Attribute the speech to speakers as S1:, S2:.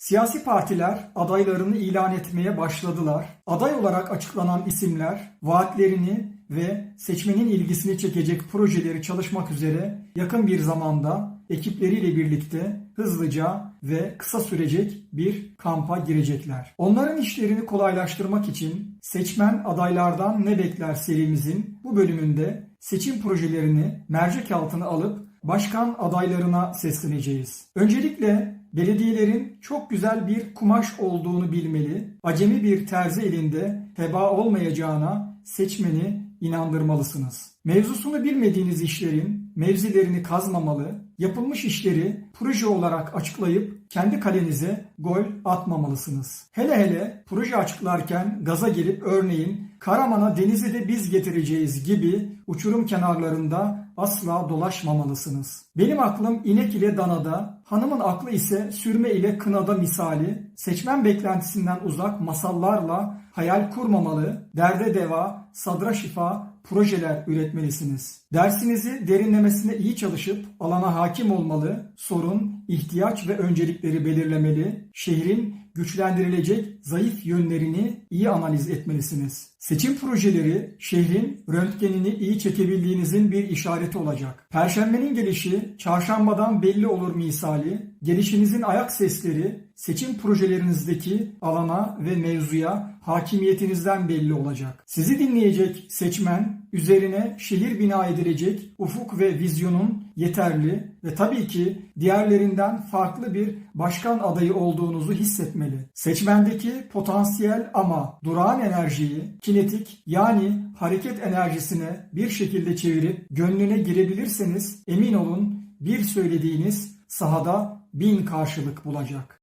S1: Siyasi partiler adaylarını ilan etmeye başladılar. Aday olarak açıklanan isimler vaatlerini ve seçmenin ilgisini çekecek projeleri çalışmak üzere yakın bir zamanda ekipleriyle birlikte hızlıca ve kısa sürecek bir kampa girecekler. Onların işlerini kolaylaştırmak için seçmen adaylardan ne bekler serimizin bu bölümünde seçim projelerini mercek altına alıp başkan adaylarına sesleneceğiz. Öncelikle belediyelerin çok güzel bir kumaş olduğunu bilmeli, acemi bir terzi elinde heba olmayacağına seçmeni inandırmalısınız. Mevzusunu bilmediğiniz işlerin mevzilerini kazmamalı, yapılmış işleri proje olarak açıklayıp kendi kalenize gol atmamalısınız. Hele hele proje açıklarken gaza gelip örneğin Karaman'a denizi de biz getireceğiz gibi uçurum kenarlarında asla dolaşmamalısınız. Benim aklım inek ile danada, hanımın aklı ise sürme ile kınada misali, seçmen beklentisinden uzak masallarla hayal kurmamalı, derde deva, sadra şifa projeler üretmelisiniz. Dersinizi derinlemesine iyi çalışıp alana hakim olmalı, sorun, ihtiyaç ve öncelikleri belirlemeli, şehrin güçlendirilecek zayıf yönlerini iyi analiz etmelisiniz. Seçim projeleri şehrin röntgenini iyi çekebildiğinizin bir işareti olacak. Perşembenin gelişi çarşambadan belli olur misali, gelişinizin ayak sesleri seçim projelerinizdeki alana ve mevzuya hakimiyetinizden belli olacak. Sizi dinleyecek seçmen üzerine şehir bina edilecek ufuk ve vizyonun yeterli ve tabii ki diğerlerinden farklı bir başkan adayı olduğunuzu hissetmeli. Seçmendeki potansiyel ama durağan enerjiyi kinetik yani hareket enerjisine bir şekilde çevirip gönlüne girebilirseniz emin olun bir söylediğiniz sahada bin karşılık bulacak.